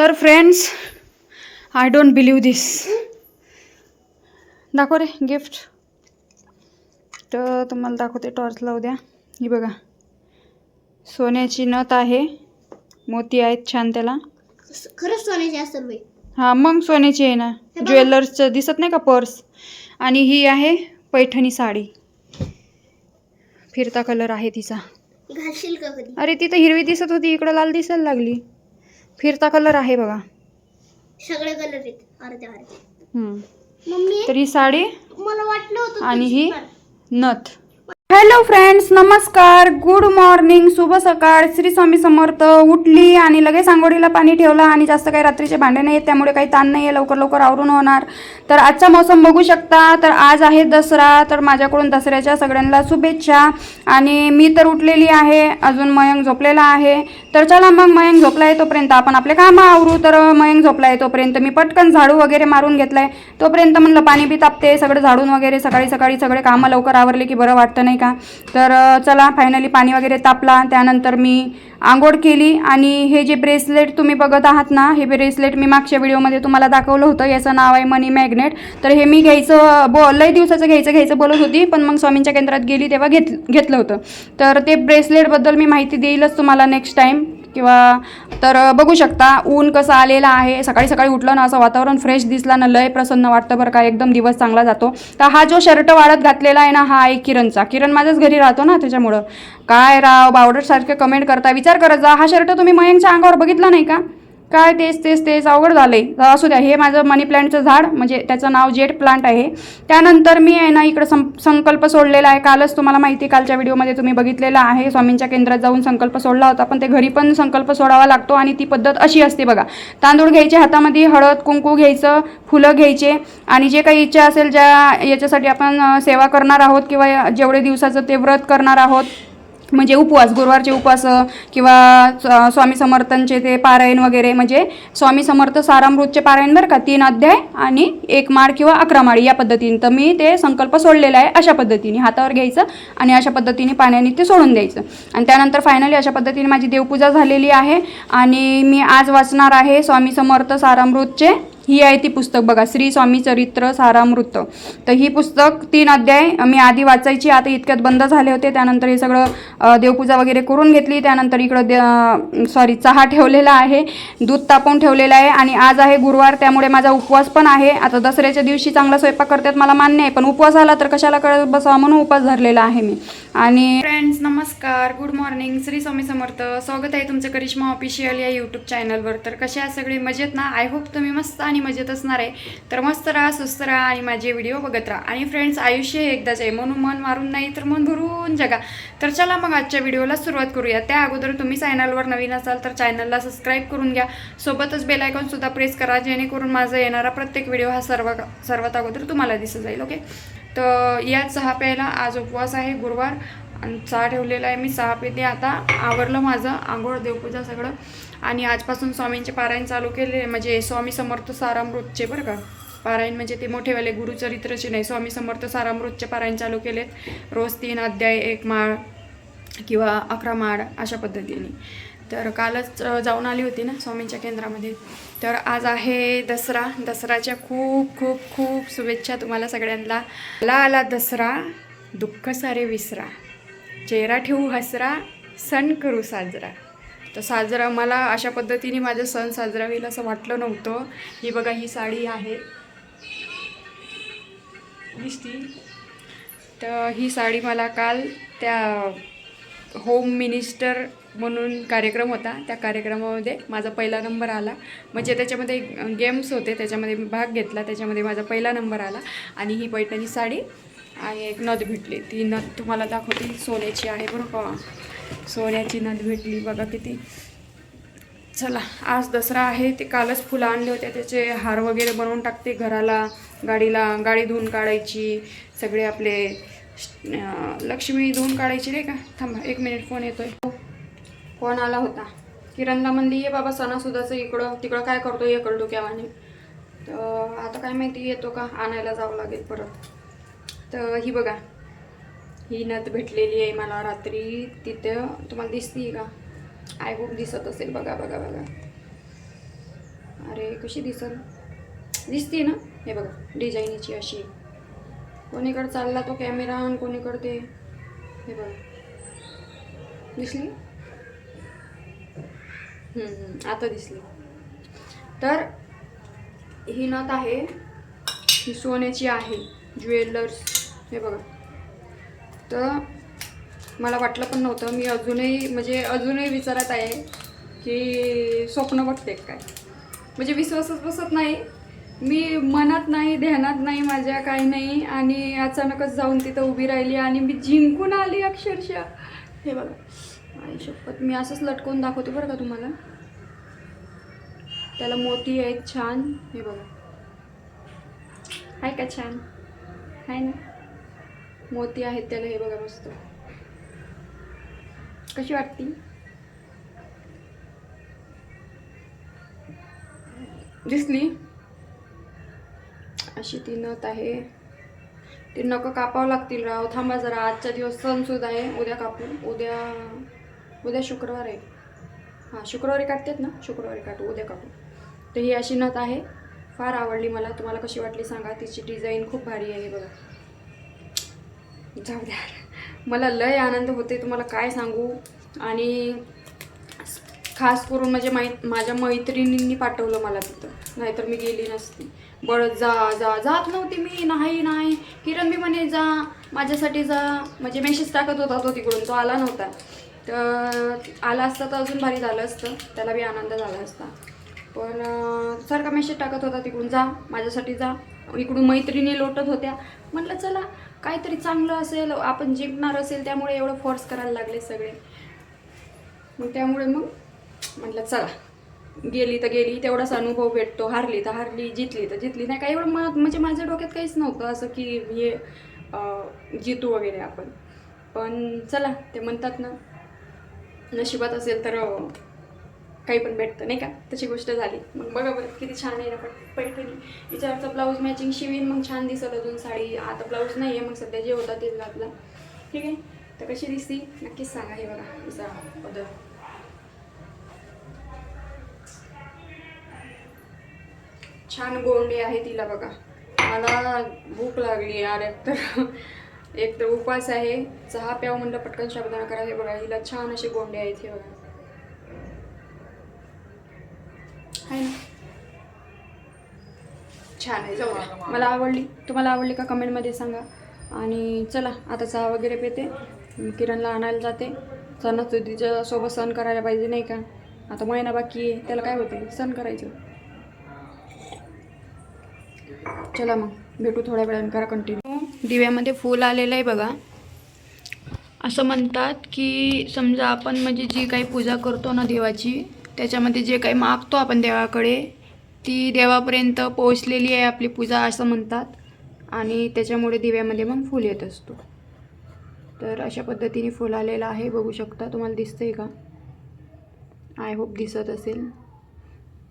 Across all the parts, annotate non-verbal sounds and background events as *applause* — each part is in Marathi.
तर friends I don't believe this दाखव रे गिफ्ट तर तुम्हाला दाखवते टॉर्च लावू द्या ही बघा. सोन्याची नथ आहे. मोती आहेत छान त्याला. खरंच सोन्याची असेल बाई. हां मग सोन्याची आहे ना. ज्वेलर्सचं दिसत नाही का पर्स? आणि ही आहे पैठणी साडी. फिरता कलर आहे तिचा. अरे तिथं हिरवी दिसत होती इकडं लाल दिसायला लागली. फिरता कलर आहे बघा सगळे कलर आहेत अर्धे अर्धे हम्म. मम्मी तर ही साडी मला वाटलं होतं आणि तुझी ही पण. नथ हॅलो फ्रेंड्स नमस्कार. गुड मॉर्निंग शुभ सकाळ. श्री स्वामी समर्थ उठली आणि लगेच आंघोळीला पाणी ठेवलं आणि जास्त काही रात्रीचे भांडे नाही आहेत त्यामुळे काही ताण नाही आहे लवकर लवकर आवरून होणार. तर आजचा मौसम बघू शकता. तर आज आहे दसरा. तर माझ्याकडून दसऱ्याच्या सगळ्यांना शुभेच्छा. आणि मी तर उठलेली आहे. अजून मयंक झोपलेला आहे. तर चला मग मयंक झोपला आहे तोपर्यंत. आपण आपले कामं आवरू. तर मयंक झोपला आहे तोपर्यंत. मी पटकन झाडू वगैरे मारून घेतलाय. तोपर्यंत म्हणलं पाणी बी तापते. सगळं झाडून वगैरे सकाळी सकाळी सगळे कामं लवकर आवरले की बरं वाटतं नाही का? तर चला फायनली पाणी वगैरे तापला. त्यानंतर मी आंघोळ केली आणि हे जे ब्रेसलेट तुम्ही बघत आहात ना हे ब्रेसलेट मी मागच्या व्हिडिओमध्ये तुम्हाला दाखवलं होतं. याचं नाव आहे मनी मॅग्नेट तर हे मी घ्यायचं बो लई दिवसाचं घ्यायचं घ्यायचं बोलत होती पण मग स्वामींच्या केंद्रात गेली तेव्हा घेत घेतलं होतं. तर ते ब्रेसलेटबद्दल मी माहिती देईलच तुम्हाला नेक्स्ट टाईम किंवा तर बघू शकता ऊन कसं आलेलं आहे. सकाळी सकाळी उठलं ना असं वातावरण फ्रेश दिसला ना लय प्रसन्न वाटतं बरं का. एकदम दिवस चांगला जातो. तर हा जो शर्ट वाढत घातलेला आहे ना हा आहे किरणचा. किरण माझ्याच घरी राहतो ना त्याच्यामुळं. काय राव बावडरसारखे कमेंट करता. विचार करत जा. हा शर्ट तुम्ही मयंकच्या अंगावर बघितला नाही का? काय तेच तेच तेच अवघड झाले असू द्या हे माझं मनी प्लांटचं झाड म्हणजे त्याचं नाव जेट प्लांट आहे. त्यानंतर मी आहे ना इकडं सं संकल्प सोडलेला आहे. कालच तुम्हाला माहिती कालच्या व्हिडिओमध्ये तुम्ही बघितलेला आहे. स्वामींच्या केंद्रात जाऊन संकल्प सोडला होता पण ते घरी पण संकल्प सोडावा लागतो आणि ती पद्धत अशी असते बघा. तांदूळ घ्यायचे हातामध्ये हळद कुंकू घ्यायचं फुलं घ्यायचे आणि जे काही इच्छा असेल ज्या याच्यासाठी आपण सेवा करणार आहोत किंवा जेवढे दिवसाचं ते व्रत करणार आहोत म्हणजे उपवास गुरुवारचे उपवास किंवा स्वामी समर्थांचे ते पारायण वगैरे म्हणजे स्वामी समर्थ सारामृतचे पारायण बरं का तीन अध्याय आणि एक माळ किंवा अकरा माळी या पद्धतीने. तर मी ते संकल्प सोडलेला आहे अशा पद्धतीने. हातावर घ्यायचं आणि अशा पद्धतीने पाण्याने ते सोडून द्यायचं. आणि त्यानंतर फायनली अशा पद्धतीने माझी देवपूजा झालेली आहे आणि मी आज वाचणार आहे स्वामी समर्थ सारामृतचे ही आहे ती पुस्तक बघा. श्री स्वामी चरित्र सारामृत. तर ही पुस्तक तीन अध्याय मी आधी वाचायची आता इतक्यात बंद झाले होते त्यानंतर हे सगळं देवपूजा वगैरे करून घेतली त्यानंतर इकडं दे सॉरी चहा ठेवलेला आहे दूध तापवून ठेवलेलं आहे आणि आज आहे गुरुवार त्यामुळे माझा उपवास पण आहे. आता दसऱ्याच्या दिवशी चांगला स्वयंपाक करतात मला मान्य आहे पण उपवास आला तर कशाला करत बसावा म्हणून उपवास धरलेला आहे मी. आणि फ्रेंड्स नमस्कार गुड मॉर्निंग श्री स्वामी समर्थ. स्वागत आहे तुमचं करिश्मा ऑफिशियल या यूट्यूब चॅनलवर तर कशा सगळे? मजेत ना? आय होप तुम्ही मस्त आणि मजेत असणार आहे. तर मस्त राहा स्वस्त राहा आणि माझे व्हिडिओ बघत राहा. आणि फ्रेंड्स आयुष्य हे एकदाच आहे. म्हणून मन मारून नाही तर मन भरून जगा. तर चला मग आजच्या व्हिडिओला सुरुवात करूया. त्या अगोदर तुम्ही चॅनलवर नवीन असाल तर चॅनलला सबस्क्राईब करून घ्या. सोबतच बेल सुद्धा प्रेस करा. जेणेकरून माझा येणारा प्रत्येक व्हिडिओ हा सर्व सर्वात अगोदर तुम्हाला दिसत जाईल ओके तर या चहा प्यायला आज उपवास आहे. गुरुवार. आणि चहा ठेवलेला आहे. मी चहा पिते आता. आवरलं माझं. आंघोळ देवपूजा सगळं. आणि आजपासून स्वामींचे पारायण चालू केले. म्हणजे स्वामी समर्थ सारामृतचे बरं का. पारायण म्हणजे ते मोठेवाले गुरुचरित्रचे नाही. स्वामी समर्थ सारामृतचे पारायण चालू केलेत. रोज तीन अध्याय एक माळ किंवा अकरा माळ अशा पद्धतीने. तर कालच जाऊन आली होती ना स्वामींच्या केंद्रामध्ये. तर आज आहे दसरा. दसऱ्याच्या खूप खूप खूप शुभेच्छा तुम्हाला सगळ्यांना. आला आला दसरा. दुःख सारे विसरा. चेहरा ठेवू हसरा सण करू साजरा. तर साजरा मला अशा पद्धतीने माझा सण साजरा होईल असं वाटलं नव्हतं. ही बघा ही साडी आहे. दिसती तर ही साडी मला काल त्या होम मिनिस्टर म्हणून कार्यक्रम होता. त्या कार्यक्रमामध्ये माझा पहिला नंबर आला. म्हणजे त्याच्यामध्ये गेम्स होते त्याच्यामध्ये मी भाग घेतला त्याच्यामध्ये माझा पहिला नंबर आला. आणि ही पैठणी साडी आणि एक नद भेटली. ती नद तुम्हाला दाखवते. सोन्याची आहे बरं का? सोन्याची नद भेटली. बघा किती. चला आज दसरा आहे. ते कालच फुलं आणले होते. त्याचे हार वगैरे बनवून टाकते घराला गाडीला. गाडी धुवून काढायची. सगळे आपले लक्ष्मी धुवून काढायची नाही का? थांबा एक मिनिट फोन येतोय. फोन आला होता. किरणला म्हणली ये बाबा सणासुदाचं इकडं तिकडं काय करतो इकडं कळतो तर आता काय माहिती येतो का? आणायला जावं लागेल परत. तर ही बघा. ही नथ भेटलेली आहे मला रात्री. तिथं तुम्हाला दिसती का? आय होप दिसत असेल. बघा बघा बघा. अरे कशी दिसल? दिसते ना? हे बघा डिझाईनीची अशी. कोणीकडे चालला तो कॅमेरा आणि कोणीकडे ते? हे बघा. दिसली? आता दिसली. तर ही नथ आहे. ही सोन्याची आहे. ज्वेलर्स. हे बघा. तर मला वाटलं पण नव्हतं. मी अजूनही म्हणजे अजूनही विचारत आहे की स्वप्न बघते काय? म्हणजे विश्वासच बसत नाही. मी मनात नाही ध्यानात नाही माझ्या काही नाही. आणि अचानकच जाऊन तिथं उभी राहिली आणि मी जिंकून आली अक्षरशः. हे बघा. आई शपथ मी असंच लटकवून दाखवते बरं का तुम्हाला. त्याला मोती आहेत छान. हे बघा. आहे का छान? आहे ना? मोती आहेत त्याला हे बघा मस्त. कशी वाटती? दिसली? अशी ती नथ आहे. ती नकं कापावं लागतील राव. थांबा जरा आजचा दिवस सण सुद्धा आहे. उद्या कापू उद्या उद्या शुक्रवार आहे. हां शुक्रवारी काटतात ना? शुक्रवारी काटू उद्या कापू. तर ही अशी नथ आहे. फार आवडली मला. तुम्हाला कशी वाटली सांगा. तिची डिझाईन खूप भारी आहे बघा. जाऊ द्या. मला लय आनंद होते तुम्हाला काय सांगू? आणि खास करून म्हणजे मै माझ्या मैत्रिणींनी पाठवलं मला तिथं. नाहीतर मी गेली नसती. बरं जा जा. जात नव्हती मी. नाही नाही. किरण बी म्हणे जा. माझ्यासाठी जा. म्हणजे मेसेज टाकत होता तो तिकडून. तो आला नव्हता. तर आला असता तर अजून भारी झालं असतं. त्याला बी आनंद झाला असता. पण सारखा मेसेज टाकत होता तिकडून जा माझ्यासाठी जा. इकडून मैत्रिणी लोटत होत्या. म्हटलं चला काहीतरी चांगलं असेल आपण जिंकणार असेल त्यामुळे एवढं फोर्स करायला लागले सगळे. मग त्यामुळे मग म्हटलं चला गेली तर गेली तेवढाच अनुभव भेटतो. हारली तर हारली जितली तर जितली. नाही काय एवढं मग म्हणजे माझ्या डोक्यात काहीच नव्हतं असं की हे जितू वगैरे आपण. पण चला ते म्हणतात ना नशिबात असेल तर काही पण भेटतं नाही का? तशी गोष्ट झाली. मग बघा बरं किती छान आहे ना पण पैठणी. विचारचा ब्लाऊज मॅचिंग शिवीन मग छान दिसत अजून साडी. आता ब्लाऊज नाही आहे मग सध्या जे होता तेच घातला. ठीक आहे? तर कशी दिसती? नक्कीच सांगा हे बघा. तिचा पदर छान गोंडी आहे तिला बघा. मला भूक लागली यार एक तर. एक तर उपास आहे. चहा प्याव म्हणलं पटकन शब्दाना करा. हे बघा हिला छान असे गोंडे आहेत हे बघा आहे ना छान आहे जाऊ द्या. मला आवडली. तुम्हाला आवडली का कमेंटमध्ये सांगा. आणि चला आता चहा वगैरे पिते. किरणला आणायला जाते. सणासुदीच्या सोबत सण करायला पाहिजे नाही का? आता महिना बाकी आहे. त्याला काय होते सण करायचं. चला मग भेटू थोड्या वेळाने करा कंटिन्यू दिव्यामध्ये फूल आलेलं आहे बघा. असं म्हणतात की समजा आपण म्हणजे जी काही पूजा करतो ना देवाची त्याच्यामध्ये जे काही मागतो आपण देवाकडे ती देवापर्यंत पोहोचलेली आहे आपली पूजा असं म्हणतात. आणि त्याच्यामुळे दिव्यामध्ये मग फूल येत असतो. तर अशा पद्धतीने फुल आलेलं आहे. बघू शकता तुम्हाला दिसतं आहे का? आय होप दिसत असेल.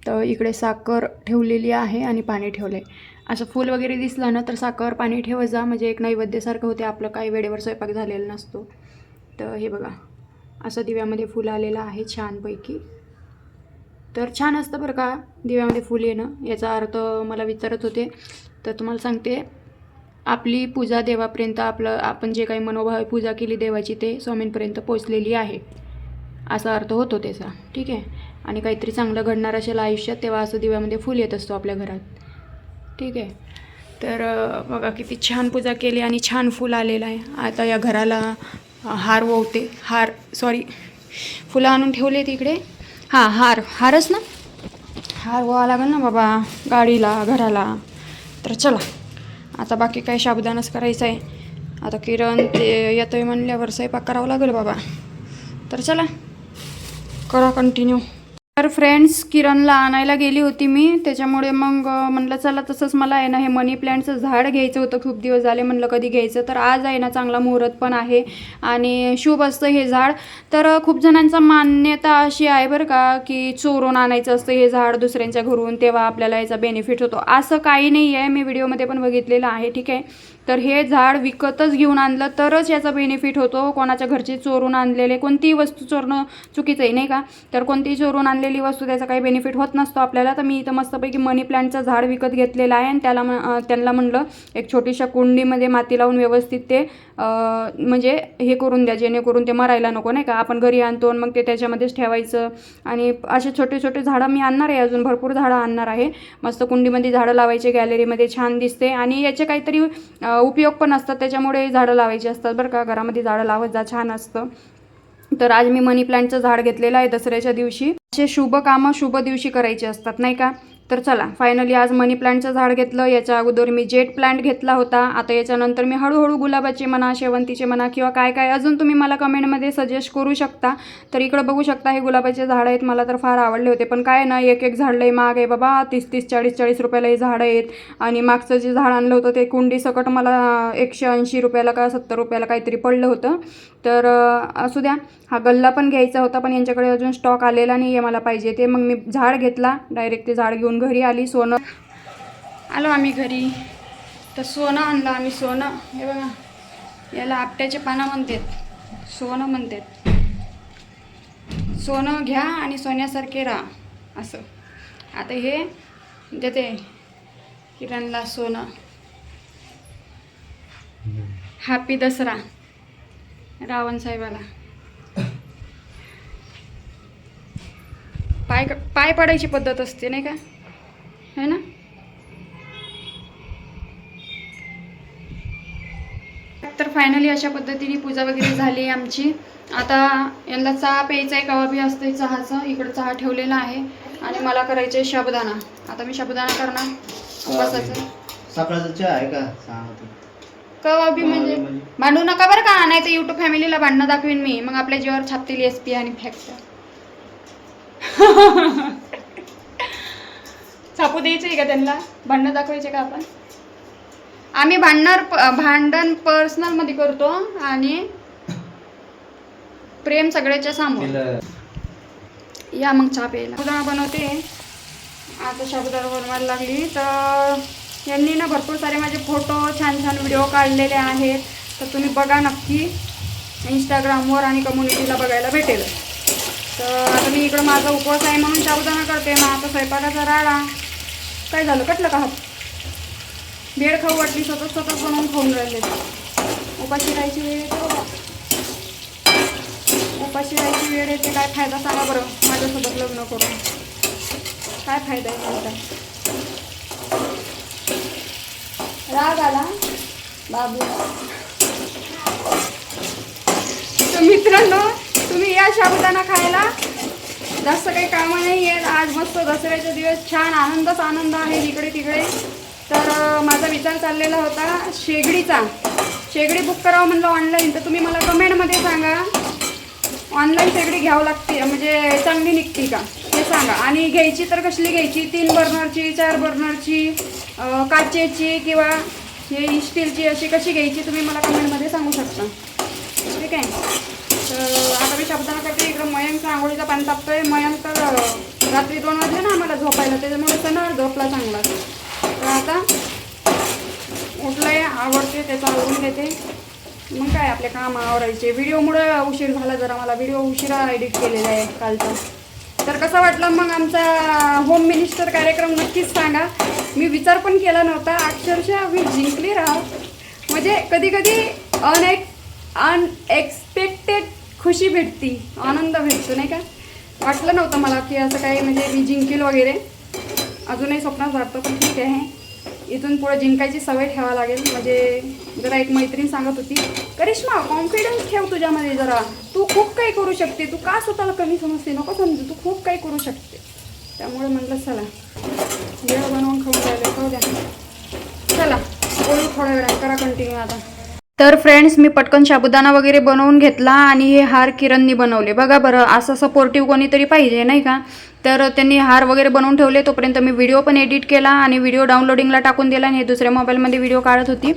तर इकडे साखर ठेवलेली आहे आणि पाणी ठेवलं आहे असं फूल वगैरे दिसलं ना तर साखर पाणी ठेवत जा. म्हणजे एक नैवेद्यासारखं होते. आपलं काही वेळेवर स्वयंपाक झालेला नसतो. तर हे बघा. असं दिव्यामध्ये फुल आलेलं आहे छानपैकी. तर छान असतं बरं का दिव्यामध्ये फुल येणं. याचा अर्थ मला विचारत होते तर तुम्हाला सांगते आपली पूजा देवापर्यंत आपलं आपण जे काही मनोभावे पूजा केली देवाची ते स्वामींपर्यंत पोचलेली आहे. असा अर्थ होतो त्याचा. ठीक आहे? आणि काहीतरी चांगलं घडणार असेल आयुष्यात तेव्हा असं दिव्यामध्ये फुल येत असतो आपल्या घरात. ठीक आहे? तर बघा किती छान पूजा केली आणि छान फुल आलेलं आहे. आता या घराला हार ववते. हार सॉरी फुलं आणून ठेवले तिकडे हां हार हारच ना? हार व्हावा लागेल ना बाबा गाडीला घराला. तर चला आता बाकी काही शाबुदानाच करायचं आहे. आता किरण ते येतोय म्हणल्यावर स्वयंपाक करावा लागेल बाबा. तर चला करा कंटिन्यू तर फ्रेंड्स किरणला आणायला गेली होती मी. त्याच्यामुळे मग म्हणलं चला तसंच मला आहे ना हे मनी प्लॅन्टचं झाड घ्यायचं होतं. खूप दिवस झाले म्हणलं कधी घ्यायचं. तर आज आहे ना चांगला मुहूर्त पण आहे आणि शुभ असतं हे झाड. तर खूप जणांचा मान्यता अशी आहे बरं का की चोरून आणायचं असतं हे झाड दुसऱ्यांच्या घरून तेव्हा आपल्याला याचा बेनिफिट होतो. असं काही नाही आहे. मी व्हिडिओमध्ये पण बघितलेलं आहे. ठीक आहे? तर हे झाड विकतच घेऊन आणलं तरच याचा बेनिफिट होतो. कोणाच्या घरचे चोरून आणलेले कोणतीही वस्तू चोरणं चुकीचं आहे नाही का? तर कोणतीही चोरून आणले आणलेली वस्तू त्याचा काही बेनिफिट होत नसतो आपल्याला. तर मी इथं मस्तपैकी मनी प्लांटचं झाड विकत घेतलेलं आहे आणि त्याला त्यांना म्हणलं एक छोटीशा कुंडीमध्ये माती लावून व्यवस्थित ते म्हणजे हे करून द्या जेणेकरून ते मरायला नको नाही का? आपण घरी आणतो आणि मग ते त्याच्यामध्येच ठेवायचं. आणि असे छोटे छोटे झाडं मी आणणार आहे अजून भरपूर झाडं आणणार आहे. मस्त कुंडीमध्ये झाडं लावायचे गॅलरीमध्ये छान दिसते. आणि याचे काहीतरी उपयोग पण असतात त्याच्यामुळे झाडं लावायची असतात. बरं का? घरामध्ये झाडं लावत जा छान असतं. तर आज मी मनी प्लांटचं झाड घेतलेलं आहे दसऱ्याच्या दिवशी. असे शुभ कामं शुभ दिवशी करायचे असतात नाही का? तर चला फायनली आज मनी प्लांटचं झाड घेतलं. याच्या अगोदर मी जेट प्लांट घेतला होता. आता याच्यानंतर मी हळूहळू गुलाबाचे म्हणा शेवंतीचे म्हणा किंवा काय काय अजून तुम्ही मला कमेंटमध्ये सजेस्ट करू शकता. तर इकडं बघू शकता हे गुलाबाचे झाड आहेत. मला तर फार आवडले होते. पण काय ना एक एक झाड लई महाग आहे बाबा. तीस तीस चाळीस चाळीस रुपयाला हे झाडं आहेत. आणि मागचं जे झाड आणलं होतं ते कुंडी सकट मला एकशे ऐंशी रुपयाला का सत्तर रुपयाला काहीतरी पडलं होतं. तर असू द्या. हा गल्ला पण घ्यायचा होता पण यांच्याकडे अजून स्टॉक आलेला नाही आहे मला पाहिजे. ते मग मी झाड घेतला. डायरेक्ट ते झाड घेऊन घरी आली सोनं. आलो आम्ही घरी. तर सोनं आणलं आम्ही सोनं. हे बघा याला आपट्याचे पानं म्हणतात. सोनं म्हणतात. सोनं घ्या आणि सोन्यासारखे राहा असं. आता हे देते किरणला सोनं. हॅपी दसरा रावण साहेबाला. पाय पाय पडायची पद्धत असते नाही का? है ना? तर फायनली अशा पद्धतीने पूजा वगैरे झाली आमची. आता यांना चहा प्यायचा आहे कवा बी असते चहाचं. इकडं चहा ठेवलेला आहे आणि मला करायचं आहे साबुदाणा आता मी साबुदाणा करणार उपासाचं. सकाळचा चहा आहे का? सांगा तू कवा बी म्हणजे भांडू नका बरं का नाही तर युट्यूब फॅमिलीला भांडणं दाखवीन मी. मग आपल्या जीवावर छापतील एस पी आणि फॅक्ट *laughs* छापू द्यायचं आहे का त्यांना? भांडणं दाखवायचे का आपण? आम्ही भांडणार प- भांडण पर्सनलमध्ये करतो आणि प्रेम सगळ्याच्या समोर. या मग चहा प्यायला साबुदाणा बनवते. आता साबुदाणा बनवायला लागली. तर यांनी ना भरपूर सारे माझे फोटो छान छान व्हिडिओ काढलेले आहेत. तर तुम्ही बघा नक्की. इंस्टाग्रामवर आणि कम्युनिटीला बघायला भेटेल. तर आता मी इकडं माझा उपवास आहे म्हणून साबुदाणा करते. मग आता स्वयंपाकाचा राडा. काय झालं? कटलं का हात? बेड खाऊ वाटली सतत सतत बनवून खाऊन राहिले. उपाशी राहायची वेळ येते बाबा उपाशी राहायची वेळ येते काय फायदा सांगा बरं? माझ्यासोबत लग्न करून. काय फायदा आहे तुमचा? राग आला? बाबू. मित्रांनो तुम्ही या शाबुदाना खायला जास्त काही कामं नाही आहेत. आज मस्त दसऱ्याचे दिवस. छान आनंदच आनंद आहे इकडे तिकडे. तर माझा विचार चाललेला होता शेगडीचा. शेगडी बुक करावं म्हणलं ऑनलाईन तर तुम्ही मला कमेंटमध्ये सांगा. ऑनलाईन शेगडी घ्यावं लागते. म्हणजे चांगली निघते का? हे सांगा. आणि घ्यायची तर कसली घ्यायची? तीन बर्नरची चार बर्नरची काचेची किंवा हे स्टीलची अशी कशी घ्यायची तुम्ही मला कमेंटमध्ये सांगू शकता. ठीक आहे? आता मी शब्दाला करते इकडं मयंकचा आंघोळीचा पाणी तापतोय. मयंक तर रात्री दोन वाजले ना आम्हाला झोपायला त्याच्यामुळे सण झोपला चांगला. तर आता उठलंय आवडते त्याचा आवडून घेते. मग काय आपले काम आवरायचे. व्हिडिओमुळे उशीर झाला जरा मला. व्हिडिओ उशिरा एडिट केलेला आहे कालचा. तर कसं वाटलं मग आमचा होम मिनिस्टर कार्यक्रम नक्कीच सांगा. मी विचार पण केला नव्हता. अक्षरशः मी जिंकली राहा म्हणजे कधी कधी अनएक्स अनएक्सपेक्टेड खुशी भेटती आनंद भेटतो नाही का? वाटलं नव्हतं मला की असं काही म्हणजे मी जिंकेल वगैरे. अजूनही स्वप्नात वाटतं पण ठीक आहे. इथून पुढे जिंकायची सवय ठेवा लागेल. म्हणजे जरा एक मैत्रीण सांगत होती करिश्मा कॉन्फिडन्स ठेव तुझ्यामध्ये जरा. तू खूप काही करू शकते. तू का स्वतःला कमी समजते? नको समजू. तू खूप काही करू शकते. त्यामुळे म्हटलं चला. वेळ बनवून खाऊन राहिले खाऊ द्या. चला बोलू थोड्या वेळात. करा कंटिन्यू आता. तर फ्रेंड्स मी पटकन साबुदाणा वगैरे बनवून घेतला आणि हे हार किरणनी बनवले. बघा बरं असं सपोर्टिव्ह कोणीतरी पाहिजे नाही का? तर त्यांनी हार वगैरे बनवून ठेवले. तोपर्यंत मी व्हिडिओ पण एडिट केला आणि व्हिडिओ डाउनलोडिंगला टाकून दिला आणि हे दुसऱ्या मोबाईलमध्ये व्हिडिओ काढत होती.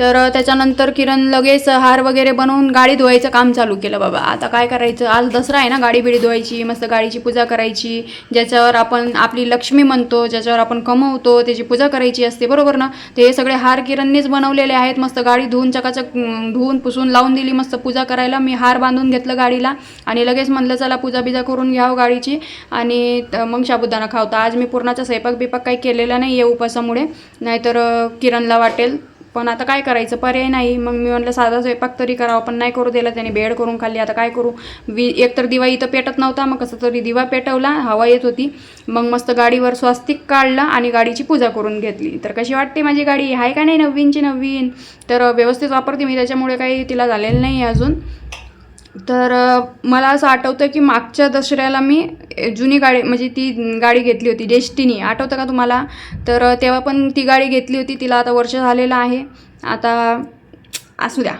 तर त्याच्यानंतर किरण लगेच हार वगैरे बनवून गाडी धुवायचं काम चालू केलं. बाबा आता काय करायचं? आज दसरा आहे ना गाडी बिडी धुवायची मस्त गाडीची पूजा करायची ज्याच्यावर आपण आपली लक्ष्मी म्हणतो ज्याच्यावर आपण कमवतो त्याची पूजा करायची असते बरोबर ना? ते हे सगळे हार किरणनीच बनवलेले आहेत. मस्त गाडी धुवून चकाचक धुवून पुसून लावून दिली मस्त पूजा करायला. मी हार बांधून घेतलं गाडीला आणि लगेच म्हणलं चला पूजा बिजा करून घ्यावं हो गाडीची. आणि आणि मग साबुदाणा खावता आज मी पूर्णाचा स्वयंपाक बिपाक काही केलेला नाही आहे उपासामुळे. नाहीतर किरणला वाटेल. पण आता काय करायचं? पर्याय नाही. मग मी म्हणलं साधा स्वयंपाक तरी करावा. पण नाही करू दिला त्याने. बेड करून खाल्ली. आता काय करू? वि एक तर दिवा इथं पेटत नव्हता. मग कसं तरी दिवा पेटवला. हवा येत होती. मग मस्त गाडीवर स्वास्तिक काढला आणि गाडीची पूजा करून घेतली. तर कशी वाटते माझी गाडी? आहे का नाही नवीनची नवीन? तर व्यवस्थित वापरते मी. त्याच्यामुळे काही तिला झालेलं नाही आहे अजून. तर मला असं आठवतं की मागच्या दसऱ्याला मी जुनी गाडी म्हणजे ती गाडी घेतली होती डेस्टिनी. आठवतं का तुम्हाला? तर तेव्हा पण ती गाडी घेतली होती तिला आता वर्ष झालेलं आहे. आता असू द्या.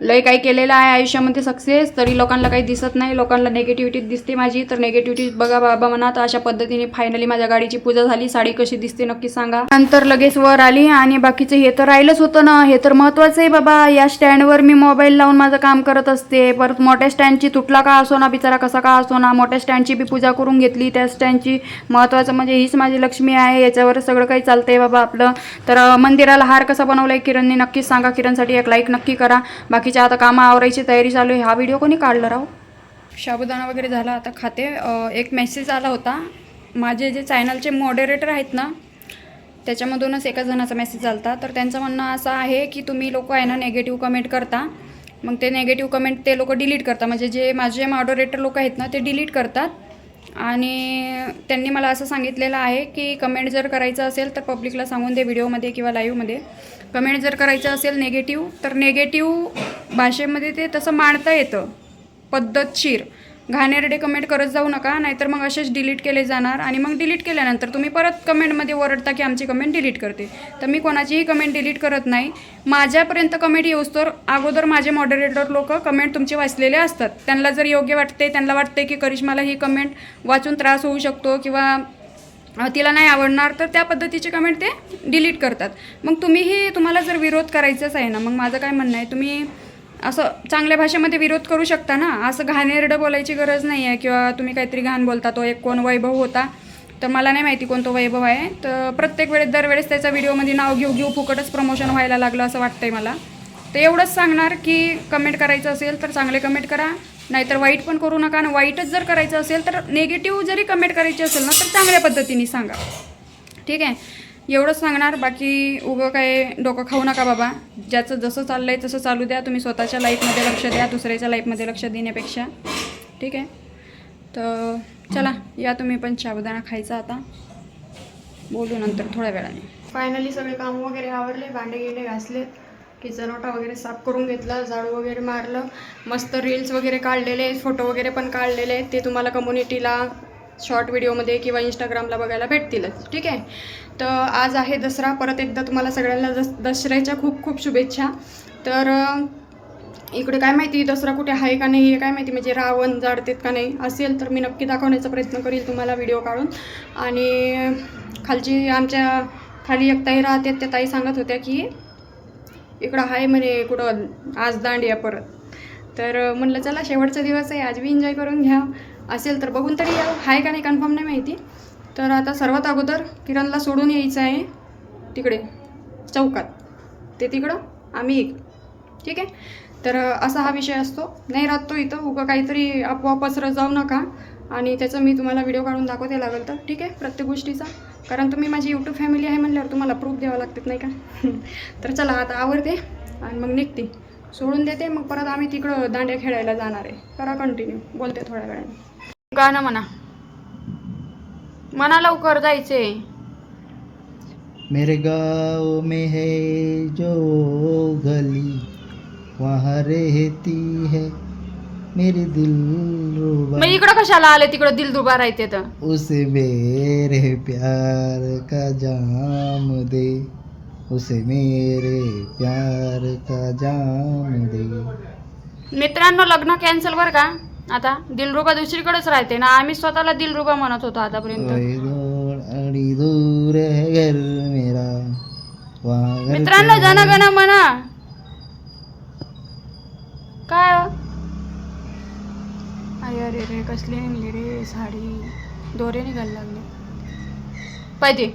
लय काही केलेलं आहे आयुष्यामध्ये सक्सेस तरी लोकांना काही दिसत नाही. लोकांना नेगेटिव्हिटी दिसते माझी. तर नेगेटिव्हिटी बघा बाबा म्हणा तर अशा पद्धतीने फायनली माझ्या गाडीची पूजा झाली. साडी कशी दिसते नक्की सांगा. नंतर लगेच वर आली आणि बाकीचं हे तर राहिलंच होतं ना. हे तर महत्त्वाचं आहे बाबा. या स्टँडवर मी मोबाईल लावून माझं काम करत असते. परत मोठ्या स्टँडची तुटला का असो ना बिचारा कसा का असो ना मोठ्या स्टँडची बी पूजा करून घेतली. त्या स्टँडची महत्त्वाचं म्हणजे हीच माझी लक्ष्मी आहे. याच्यावर सगळं काही चालतंय बाबा आपलं. तर मंदिराला हार कसा बनवलाय किरणने नक्कीच सांगा. किरणसाठी एक लाईक नक्की करा. बाकी बाकीच्या आता कामं आवरायची तयारी चालू आहे. हा व्हिडिओ कोणी काढला राहू शाबुदाणा वगैरे झाला आता खाते. एक मेसेज आला होता. माझे जे चॅनलचे मॉडरेटर आहेत ना त्याच्यामधूनच एका जणाचा मेसेज आला तर त्यांचं म्हणणं असं आहे की तुम्ही लोक आहे ना नेगेटिव्ह कमेंट करता. मग ते नेगेटिव्ह कमेंट ते लोक डिलीट करतात म्हणजे जे माझे मॉडरेटर लोक आहेत ना ते डिलीट करतात. आणि त्यांनी मला असं सांगितलेलं आहे की कमेंट जर करायचं असेल तर पब्लिकला सांगून दे व्हिडिओमध्ये किंवा लाईव्हमध्ये कमेंट जर करायचं असेल नेगेटिव्ह तर नेगेटिव्ह भाषेमध्ये ते तसं मांडता येतं. पद्धतशीर. घाणेरडे कमेंट करत जाऊ नका नाहीतर मग असेच डिलीट केले जाणार आणि मग डिलीट केल्यानंतर तुम्ही परत कमेंटमध्ये ओरडता की आमची कमेंट डिलीट करते. तर मी कोणाचीही कमेंट डिलीट करत नाही. माझ्यापर्यंत कमेंट येऊस तर अगोदर माझे मॉडरेटर लोक कमेंट तुमचे वाचलेले असतात. त्यांना जर योग्य वाटते त्यांना वाटते की करिश्माला ही कमेंट वाचून त्रास होऊ शकतो किंवा तिला नाही आवडणार तर त्या पद्धतीचे कमेंट ते डिलीट करतात. मग तुम्हीही तुम्हाला जर विरोध करायचाच आहे ना मग माझं काय म्हणणं आहे तुम्ही असं चांगल्या भाषेमध्ये विरोध करू शकता ना. असं घाणेरडं बोलायची गरज नाही आहे किंवा तुम्ही काहीतरी घाण बोलता तो एक कोण वैभव होता तर मला नाही माहिती कोणतो वैभव आहे. तर प्रत्येक वेळेस दरवेळेस त्याच्या व्हिडिओमध्ये नाव घेऊ घेऊ फुकटच प्रमोशन व्हायला लागलं असं वाटतंय मला. तर एवढंच सांगणार की कमेंट करायचं असेल तर चांगले कमेंट करा. नाहीतर वाईट पण करू नका. आणि वाईटच जर करायचं असेल तर नेगेटिव्ह जरी कमेंट करायची असेल ना तर चांगल्या पद्धतीने सांगा. ठीक आहे? एवढंच सांगणार. बाकी उगं काय डोकं खाऊ नका बाबा. ज्याचं जसं चाललं आहे तसं चालू द्या. तुम्ही स्वतःच्या लाईफमध्ये लक्ष द्या दुसऱ्याच्या लाईफमध्ये लक्ष देण्यापेक्षा. ठीक आहे? तर चला या तुम्ही पण साबुदाणा खायचा आता. बोलू नंतर थोड्या वेळाने. फायनली सगळे काम वगैरे आवरले भांडे गेले घासलेत. किचन ओटा वगैरे साफ करून घेतला झाडू वगैरे मारलं मस्त रील्स वगैरे काढलेले आहेत फोटो वगैरे पण काढलेले आहेत ते तुम्हाला कम्युनिटीला शॉर्ट व्हिडिओमध्ये किंवा इंस्टाग्रामला बघायला भेटतीलच. ठीक आहे? तर आज आहे दसरा. परत एकदा तुम्हाला सगळ्यांना दस दसऱ्याच्या खूप खूप शुभेच्छा. तर इकडे काय माहिती दसरा कुठे आहे का नाही हे काय माहिती म्हणजे रावण जाडतेत का नाही असेल तर मी नक्की दाखवण्याचा प्रयत्न करील तुम्हाला व्हिडिओ काढून. आणि खालची आमच्या खाली एक ताई राहते त्या ताई सांगत होत्या की इकडं आहे म्हणे कुठं आज दांडिया परत. तर म्हणलं चला शेवटचा दिवस आहे आज बी एन्जॉय करून घ्या. असेल तर बघून तरी या. आहे का नाही कन्फर्म नाही माहिती. तर आता सर्वात अगोदर किरणला सोडून यायचं आहे तिकडे चौकात. ते तिकडं आम्ही एक. ठीक आहे? तर असा हा विषय असतो. नाही राहतो इथं. उगं काहीतरी अफवा पसरत जाऊ नका. आणि त्याचं मी तुम्हाला व्हिडिओ काढून दाखवते लागेल तर. ठीक आहे? प्रत्येक गोष्टीचा. कारण तुम्ही माझी यूट्यूब फॅमिली आहे म्हणल्यावर तुम्हाला प्रूफ द्यावं लागतात नाही का? *laughs* तर चला आता आवडते आणि मग निघते. सोडून देते मग परत आम्ही तिकडं दांड्या खेळायला जाणार आहे. करा कंटिन्यू बोलते थोड्या वेळाने. गाणं म्हणा. म्हणा लवकर जायचे मेरे गाँव में है जो गली वहाँ रहती है मेरी दिल मग इकडं कशाला आले? तिकडं दिल दुबा राहते तर. उसे मेरे प्यार का जाम दे। उसे मेरे प्यार का जाम दे। मित्रांनो लग्न कॅन्सल बरं का? आता दिलरुबा दुसरीकडेच राहते ना? आम्ही स्वतःला दिलरुबा म्हणत होतो आतापर्यंत. दूर अड़ी दूर है घर मेरा। वहाँ घर मित्रांनो पे जन गण म्हणा. काय हो? अरे अरे रे कसली निघली रे साडी. दोरे निघायला लागले. पाहिजे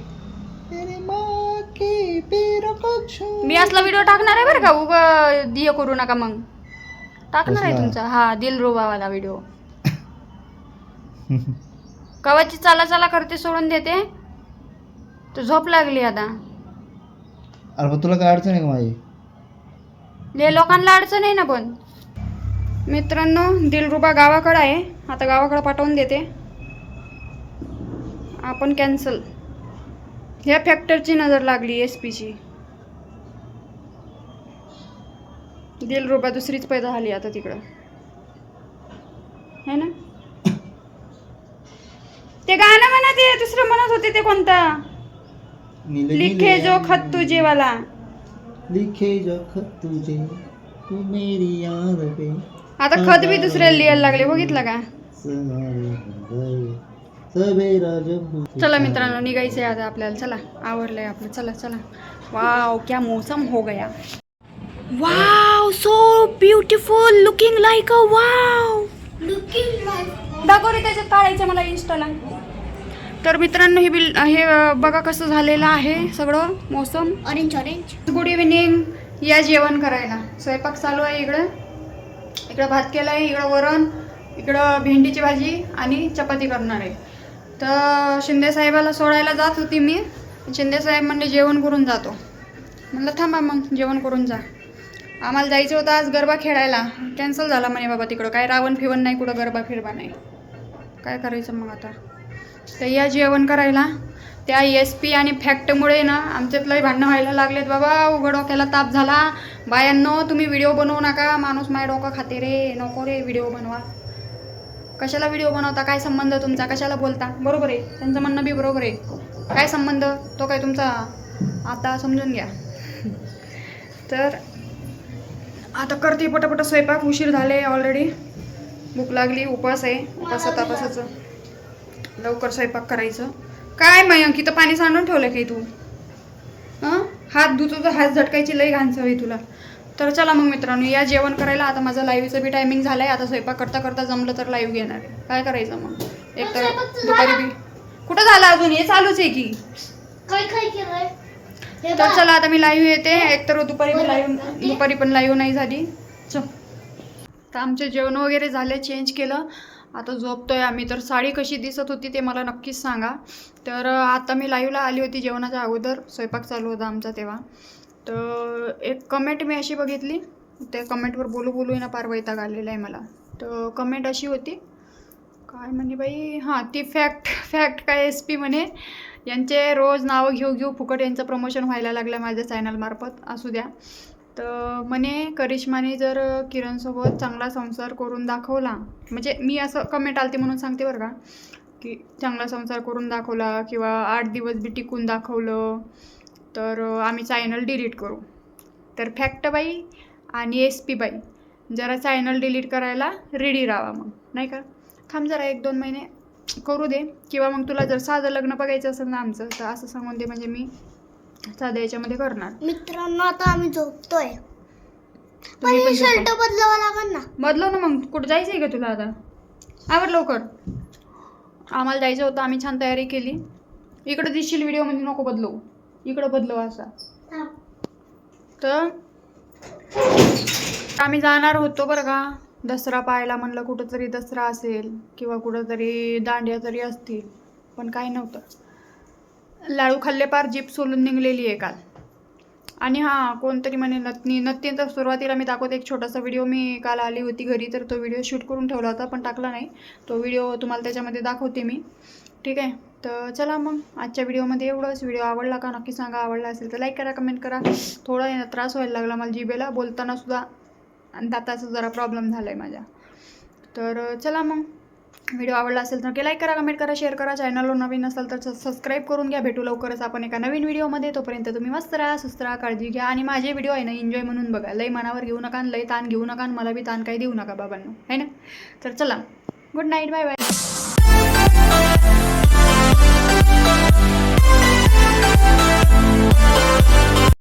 माँ असला व्हिडिओ टाकणार आहे बरं का? उग दिय करू नका मग. टाकणार आहे? तुमचा. हा दिलरुबावाला व्हिडिओ कवाची चाला चाला करते सोडून देते. तर झोप लागली आता. अरे तुला काय अडचण आहे का माझी? ले लोकांना अडचण आहे ना पण. मित्रांनो दिलरुबा गावाकडं आहे. आता गावाकडं पाठवून देते. आपण कॅन्सल ह्या फॅक्टरची नजर लागली एस पीची दिलरुबा दुसरीच पैदा झाली आता तिकडं. है ना? ते गाणं म्हणा ते दुसरं म्हणत होते ते कोणता? लिखे जो खत तुझे वाला. लिखे जो खत तुझे तू मेरी याद पे आता खत बी दुसऱ्याला लिहायला लागले बघितलं का? चला मित्रांनो निघायचं आहे आता आपल्याला. चला आवरलंय आपलं. चला चला. वाव क्या मौसम हो गया. Wow so beautiful looking like a wow looking like दाखव रे त्याच्यात काढायचं मला इन्स्टाला तर मित्रांनो हे बिल हे बघा कसं झालेलं आहे सगळं मोसम. ऑरेंज ऑरेंज गुड इव्हिनिंग या जेवण करायला. स्वयंपाक चालू आहे इकडं. इकडं भात केला आहे इकडं वरण इकडं भेंडीची भाजी आणि चपाती करणार आहे. तर शिंदेसाहेबाला सोडायला जात होती मी. शिंदेसाहेब म्हणजे म्हणले जेवण करून जातो. म्हणलं थांबा मग जेवण करून जा. आम्हाला जायचं होतं आज गरबा खेळायला. कॅन्सल झाला म्हणे बाबा तिकडं. काय रावण फिवण नाही कुठं गरबा फिरबा नाही. काय करायचं मग आता? तर या जेवण करायला त्या एस पी आणि फॅक्टमुळे ना आमच्यात भांडणं व्हायला लागलेत बाबा. उघड डोक्याला ताप झाला. बायांनो तुम्ही व्हिडिओ बनवू नका. माणूस माय डोकं खाते रे. नको रे व्हिडिओ बनवा. कशाला व्हिडिओ बनवता? काय संबंध तुमचा? कशाला बोलता? बरोबर आहे. त्यांचं म्हणणं बी बरोबर आहे. काय संबंध? तो काय तुमचा? आता समजून घ्या. तर आता करते पटापट स्वयंपाक. उशीर झाले ऑलरेडी भूक लागली. उपास आहे. उपास तापासाचं. लवकर स्वयंपाक करायचं. काय मयंक इथं पाणी सांडून ठेवलं की तू? हात धुतो तर हात झटकायची लई घाण सवय तुला. तर चला मग मित्रांनो या जेवण करायला आता माझं लाईव्हचं बी टायमिंग झालं आहे आता स्वयंपाक करता करता जमलं तर लाईव्ह घेणार आहे. काय करायचं मग? एक तर दुपारी बी कुठं झालं अजून? हे चालूच आहे की. काय काय केलंय तर चला आता मी लाईव्ह येते. एक तर दुपारी पण लाईव्ह दुपारी पण लाईव्ह नाही झाली. चल. तर आमचे जेवण वगैरे झाले चेंज केलं. आता झोपतोय आम्ही. तर साडी कशी दिसत होती ते मला नक्कीच सांगा. तर आता मी लाईव्हला आली होती जेवणाच्या अगोदर. स्वयंपाक चालू होता आमचा तेव्हा. तर एक कमेंट मी अशी बघितली. त्या कमेंटवर बोलू बोलू ना पार वैताग आलेला आहे मला. तर कमेंट अशी होती. काय म्हणे बाई? हां ती फॅक्ट फॅक्ट काय एस पी म्हणे? यांचे रोज नावं घेऊ घेऊ फुकट यांचं प्रमोशन व्हायला लागलं माझ्या चॅनलमार्फत असू द्या. तर म्हणे करिश्माने जर किरणसोबत चांगला संसार करून दाखवला म्हणजे मी असं कमेंट आलती म्हणून सांगते बरं का की चांगला संसार करून दाखवला किंवा आठ दिवस बी टिकून दाखवलं तर आम्ही चॅनल डिलीट करू. तर फॅक्ट बाई आणि एस पी बाई जरा चॅनल डिलीट करायला रेडी राहा मग नाही का? थांब जरा एक दोन महिने करू दे किंवा मग तुला जर साधं लग्न बघायचं असेल ना आमचं तर असं सांगून दे म्हणजे मी साध्या याच्यामध्ये करणार. मित्रांनो आता आम्ही झोपतोय. पण तुम्ही पण शर्ट झोपा. बदलावं लागेल ना? बदलव ना मग. कुठं जायचं आहे का तुला आता? आवर लवकर. आम्हाला जायचं होतं आम्ही छान तयारी केली. इकडं दिसशील व्हिडिओमध्ये नको बदलवू. इकडं बदलव असा. तर आम्ही जाणार होतो बरं का. दसरा पाहायला म्हणलं कुठंतरी दसरा असेल किंवा कुठंतरी दांड्या तरी असतील. पण काही नव्हतं. लाडू खाल्ले पार जीप सोलून निघलेली आहे काल. आणि हां कोणतरी म्हणे नत्नी तर सुरुवातीला मी दाखवते एक छोटासा व्हिडिओ मी काल आली होती घरी तर तो व्हिडिओ शूट करून ठेवला होता पण टाकला नाही. तो व्हिडिओ तुम्हाला त्याच्यामध्ये दाखवते मी. ठीक आहे? तर चला मग आजच्या व्हिडिओमध्ये एवढंच. व्हिडिओ आवडला का नक्की सांगा. आवडला असेल तर लाईक करा कमेंट करा. थोडा आहे त्रास व्हायला लागला मला जिबेला बोलताना सुद्धा आणि दाताचा जरा प्रॉब्लेम झाला आहे माझ्या. तर चला मग. व्हिडिओ आवडला असेल तर नक्की लाईक करा कमेंट करा शेअर करा. चॅनलवर नवीन असाल तर सबस्क्राईब करून घ्या. भेटू लवकरच आपण एका नवीन व्हिडिओमध्ये तोपर्यंत तुम्ही मस्त राहा सुस्त राहा काळजी घ्या. आणि माझे व्हिडिओ आहे ना एन्जॉय म्हणून बघा. लई मनावर घेऊ नका आणि लई ताण घेऊ नका आणि मला बी ताण काही देऊ नका बाबांना. है ना? तर चला. Good night bye bye